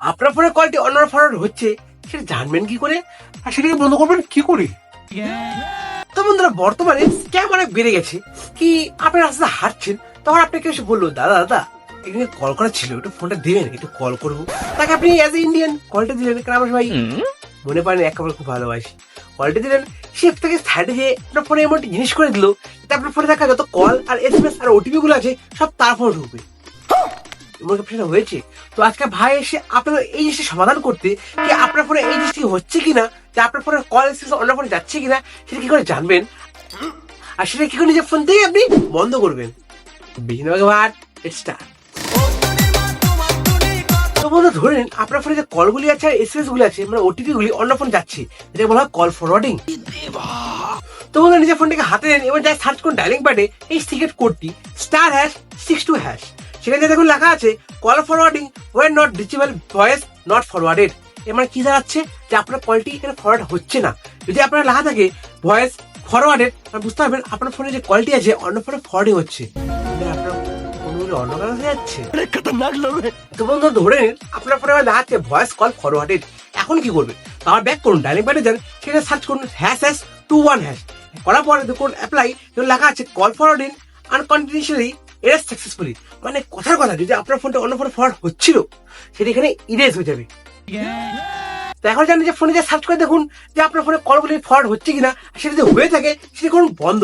আপনার ফোনের কলটি অন্য ফরওয়ার্ড হচ্ছে, সেটা জানবেন কি করে? আর সেটাকে বন্ধ করবেন কি করে? তো বন্ধুরা, বর্তমানে স্ক্যাম অনেক বেড়ে গেছে। কি আপনি রাস্তা হাঁটছেন, তখন আপনাকে এসে বলল, দাদা দাদা, এখানে কল করা ছিল, একটু ফোনটা দেবেন, একটু কল করব। তাকে আপনি অ্যাজ এ ইন্ডিয়ান কলটা দিলেন কারণ আমার ভাই? মনে পারেন একেবারে খুব ভালোবাসি। কলটা দিলেন, সে থেকে সাইডে যে আপনার ফোনে এমন জিনিস করে দিল যাতে আপনার ফোনে থাকা যত কল আর এস এম এস আর ওটিপি গুলো আছে, সব তার ফোনে ঢুকবে। একটা হয়েছে। তো আজকে ভাই এসে আপনার এই সমাধান করতে কি আপনার ফোনে এই জিনিসটি হচ্ছে কিনা, যে আপনার কল অন্য ফোনে যাচ্ছে কিনা, সেটা কি করে জানবেন? আর সেটা কি করে নিজের ফোন আপনি বন্ধ করবেন? বন্ধু, ধরে নিন, আপনার ফোনে যে কলগুলি আছে আর এসএমএস গুলি আছে মানে ওটিপি গুলি অন্য ফোন যাচ্ছে এটা বলা হয় কল ফরওয়ার্ডিং তো বন্ধু, নিজের ফোনটাকে হাতে নেন, এবার যাই সার্চ করুন ডায়ালিং প্যাডে এই সিক্রেট কোডটি star hash six two hash সেখানে দেখুন লেখা আছে call forwarding when not reachable voice not forwarded এর মানে কি দাঁড়াচ্ছে? যে আপনার কলটি এখানে ফরওয়ার্ড হচ্ছে না। যদি আপনার লেখা থাকে ভয়েস ফরওয়ার্ডেড বুঝতে পারবেন আপনার ফোনে যে কলটি আছে অন্য ফোনে ফরওয়ার্ডিং হচ্ছে। আপনার ফোনগুলো অন্য কারণে হয়ে যাচ্ছে। তো বন্ধু ধরে নিন আপনার ফোনে দেখাচ্ছে ভয়েস কল ফরওয়ার্ডেড এখন কি ব্যাক করুন ডাইনিং প্যাডে যান সেটা সার্চ করুন hash hash two one hash করার পরে দেখুন অ্যাপ্লাই লেখা আছে call forwarding unconditionally erase successfully মানে কথার কথা, যদি আপনার ফোনটা অন্য ফোনে ফরওয়ার্ড হচ্ছিল, সেটা এখানে ইরেজ হয়ে যাবে। এখন জানি যে ফোনে যা সার্চ করে দেখুন যে আপনার ফোনে কলগুলি ফরওয়ার্ড হচ্ছে কিনা সেটা যদি হয়ে থাকে, সেটা করুন বন্ধ।